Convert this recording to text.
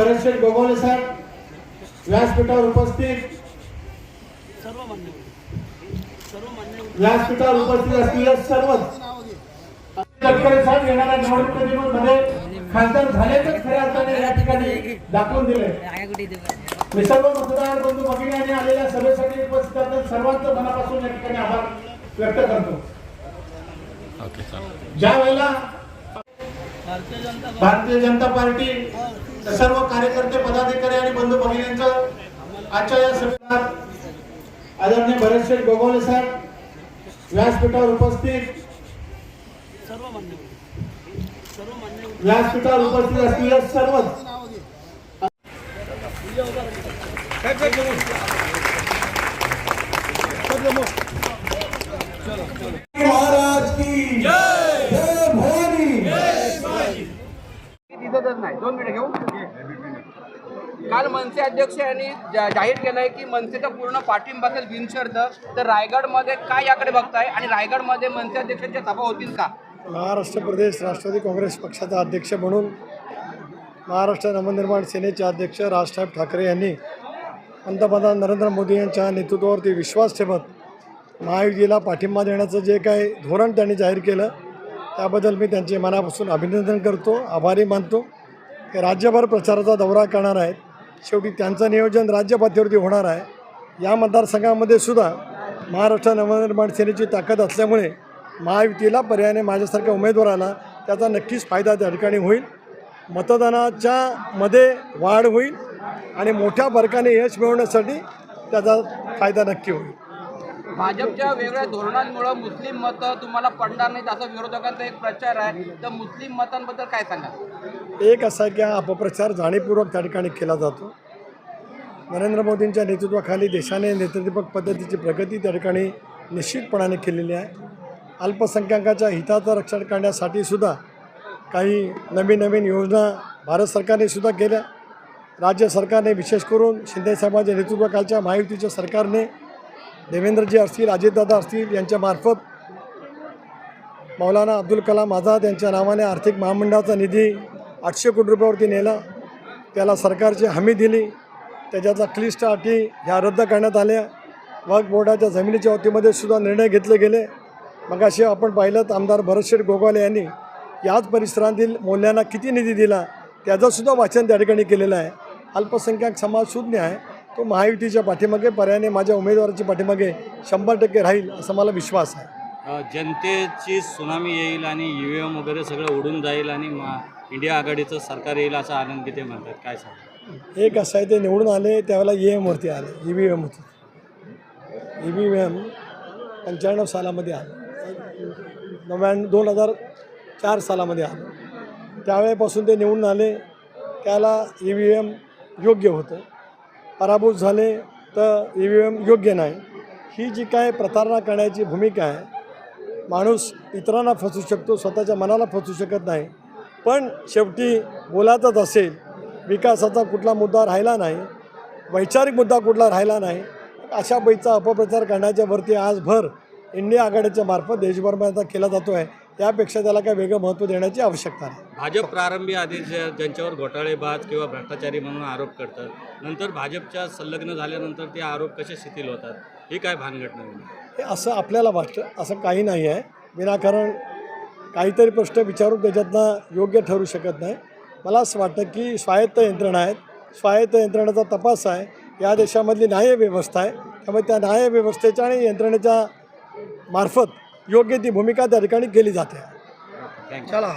भरतशेठ गोगोले साहेब व्यासपीठावर उपस्थित. व्यासपीठावर उपस्थित असलेले सर्वच तटकरे साहेब येणाऱ्या निवडणुकीमध्ये खासदार झाल्याचंच खऱ्या अर्थाने या ठिकाणी दाखवून दिले. मी सर्व मतदार बंधू भगिनी आलेल्या सभेसाठी उपस्थित असलेल्या सर्वांचं मनापासून या ठिकाणी आभार व्यक्त करतो. ज्या वेळेला भारतीय जनता पार्टी सर्व कार्यकर्ते पदाधिकारी आणि बंधू भगिनींचं आजच्या या सभेत आदरणीय भरतशेठ गोगोले साहेब व्यासपीठावर उपस्थित व्यासपीठावर उपस्थित असलेले सर्वच महाराज की जय भवानी। दिसतच नाही. दोन मिनिटं घेऊ. काल मनसे अध्यक्ष यांनी जाहीर केलं आहे की मनसेचा पूर्ण पाठिंबा असेल बिनशर्त तर रायगडमध्ये काय याकडे बघताय? आणि रायगडमध्ये मनसे अध्यक्षांच्या सभा होतील का? महाराष्ट्र प्रदेश राष्ट्रवादी काँग्रेस पक्षाचा अध्यक्ष म्हणून महाराष्ट्र नवनिर्माण सेनेचे अध्यक्ष राजसाहेब ठाकरे यांनी पंतप्रधान नरेंद्र मोदी यांच्या नेतृत्वावरती विश्वास ठेवत महायुतीला पाठिंबा देण्याचं जे काही धोरण त्यांनी जाहीर केलं त्याबद्दल मी त्यांचे मनापासून अभिनंदन करतो आभारी मानतो. राज्यभर प्रचाराचा दौरा करणार आहेत. शेवटी त्यांचं नियोजन राज्यपातळीवरती होणार आहे. या मतदारसंघामध्ये सुद्धा महाराष्ट्र नवनिर्माण सेनेची ताकद असल्यामुळे महायुतीला पर्यायाने माझ्यासारख्या उमेदवाराला त्याचा नक्कीच फायदा त्या ठिकाणी होईल. मतदानाच्या मध्ये वाढ होईल आणि मोठ्या फरकाने यश मिळवण्यासाठी त्याचा फायदा नक्की होईल. भाजपच्या वेगळ्या धोरणांमुळे मुस्लिम मतं तुम्हाला पडणार नाहीत असा विरोधकांचा एक प्रचार आहे. तर मुस्लिम मतांबद्दल काय सांगा एक असा की हा अपप्रचार जाणीवपूर्वक त्या ठिकाणी केला जातो. नरेंद्र मोदींच्या नेतृत्वाखाली देशाने नेतृत्वक पद्धतीची प्रगती त्या ठिकाणी निश्चितपणाने केलेली आहे. अल्पसंख्याकाच्या हिताचं रक्षण करण्यासाठी सुद्धा काही नवीन नवीन योजना भारत सरकारने सुद्धा केल्या. राज्य सरकारने विशेष करून शिंदेसाहेबांच्या नेतृत्वाखालच्या महायुतीच्या सरकारने देवेंद्रजी असतील अजितदादा असतील यांच्यामार्फत मौलाना अब्दुल कलाम आझाद यांच्या नावाने आर्थिक महामंडळाचा निधी आठशे कोटी रुपयावरती नेला. त्याला सरकारची हमी दिली. त्याच्यातला क्लिष्ट अटी ह्या रद्द करण्यात आल्या. वक्फ बोर्डाच्या जमिनीच्या वतीमध्ये सुद्धा निर्णय घेतले गेले. मग असे आपण पाहिलं तर आमदार भरतशेठ गोगावले यांनी याच परिसरातील मौल्यांना किती निधी दिला त्याचंसुद्धा वाचन त्या ठिकाणी केलेलं आहे. अल्पसंख्याक समाज शून्य आहे. तो महायुतीच्या पाठीमागे पर्यायाने माझ्या उमेदवाराच्या पाठीमागे शंभर टक्के राहील असा मला विश्वास आहे. अ, जनतेची सुनामी येईल आणि ई व्ही एम वगैरे सगळं उडून जाईल आणि मा इंडिया आघाडीचं सरकार येईल असा आनंद ते म्हणतात. काय सांगा एक असं आहे ते निवडून आले त्यावेळेला ई एमवरती आले ई व्ही एम होती. ई व्ही एम पंच्याण्णव सालामध्ये आलं. नव्याण्णव दोन हजार चार सालामध्ये आलं. त्यावेळेपासून ते निवडून आले त्याला ई व्ही एम योग्य होतं. पराभूत झाले तर ई व्ही एम योग्य नाही. ही जी काय प्रतारणा करण्याची भूमिका आहे माणूस इतरांना फसू शकतो स्वतःच्या मनाला फसू शकत नाही. पण शेवटी बोलायचंच असेल विकासाचा कुठला मुद्दा राहिला नाही वैचारिक मुद्दा कुठला राहिला नाही अशा बैचा अपप्रचार करण्याच्या वरती आजभर इंडिया आघाडीच्या मार्फत देशभरामध्ये केला जातो आहे त्यापेक्षा त्याला काय वेगळं महत्त्व देण्याची आवश्यकता नाही. भाजप प्रारंभी आधी ज्या- ज्यांच्यावर घोटाळेबाज किंवा भ्रष्टाचारी म्हणून आरोप करतात नंतर भाजपच्या संलग्न झाल्यानंतर ते आरोप कसे शिथिल होतात? ही काय भानगड नवीन हे असं आपल्याला वाटतं असं काही नाही आहे. विनाकारण काहीतरी प्रश्न विचारून त्याच्यातनं योग्य ठरू शकत नाही. मला असं वाटतं की स्वायत्त यंत्रणा आहेत. स्वायत्त यंत्रणेचा तपास आहे. या देशामधली न्याय व्यवस्था आहे. त्यामुळे त्या न्याय व्यवस्थेच्या आणि यंत्रणेच्या मार्फत योग्य ती भूमिका त्या ठिकाणी केली जाते. चला.